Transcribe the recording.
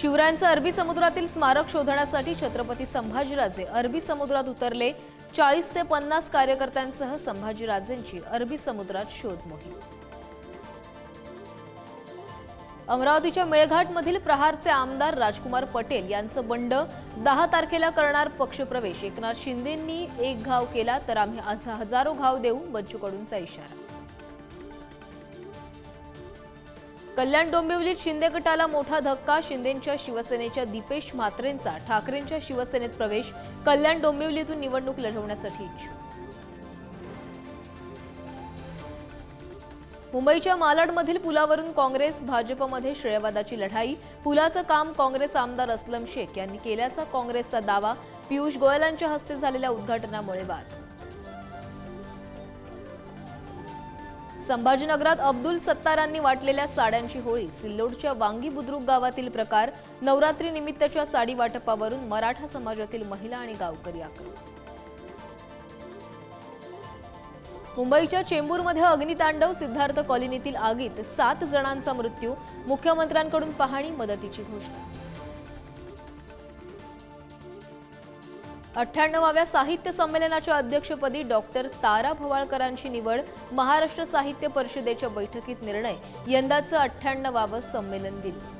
शिवरायांचं अरबी समुद्रातील स्मारक शोधण्यासाठी छत्रपती संभाजीराजे अरबी समुद्रात उतरले. चाळीस ते पन्नास कार्यकर्त्यांसह संभाजीराजेंची अरबी समुद्रात शोध मोहीम. अमरावतीच्या मेळघाटमधील प्रहारचे आमदार राजकुमार पटेल यांचं बंड दहा तारखेला करणार पक्षप्रवेश. एकनाथ शिंदेंनी एक घाव केला तर आम्ही आज हजारो घाव देऊ बच्चू कडूंचा इशारा. कल्याण डोंबिवलीत शिंदे गटाला मोठा धक्का शिंदेंच्या शिवसेनेच्या दीपेश म्हात्रेंचा ठाकरेंच्या शिवसेनेत प्रवेश कल्याण डोंबिवलीतून निवडणूक लढवण्यासाठी इच्छुक. मुंबईच्या मालाडमधील पुलावरून काँग्रेस भाजपमध्ये श्रेयवादाची लढाई पुलाचं काम काँग्रेस आमदार असलम शेख यांनी केल्याचा काँग्रेसचा दावा पियुष गोयलांच्या हस्ते झालेल्या उद्घाटनामुळे वाद. संभाजीनगरात अब्दुल सत्तारांनी वाटलेल्या साड्यांची होळी सिल्लोडच्या वांगी बुद्रुक गावातील प्रकार नवरात्री निमित्तच्या साडी वाटपावरून मराठा समाजातील महिला आणि गावकरी आक्रमक. मुंबईच्या चेंबूरमध्ये अग्नितांडव सिद्धार्थ कॉलनीतील आगीत सात जणांचा मृत्यू मुख्यमंत्र्यांकडून पाहणी मदतीची घोषणा. अठ्ठ्याण्णवाव्या साहित्य संमेलनाच्या अध्यक्षपदी डॉक्टर तारा भवाळकरांची निवड महाराष्ट्र साहित्य परिषदेच्या बैठकीत निर्णय यंदाचं अठ्ठ्याण्णवावं संमेलन दिल्ली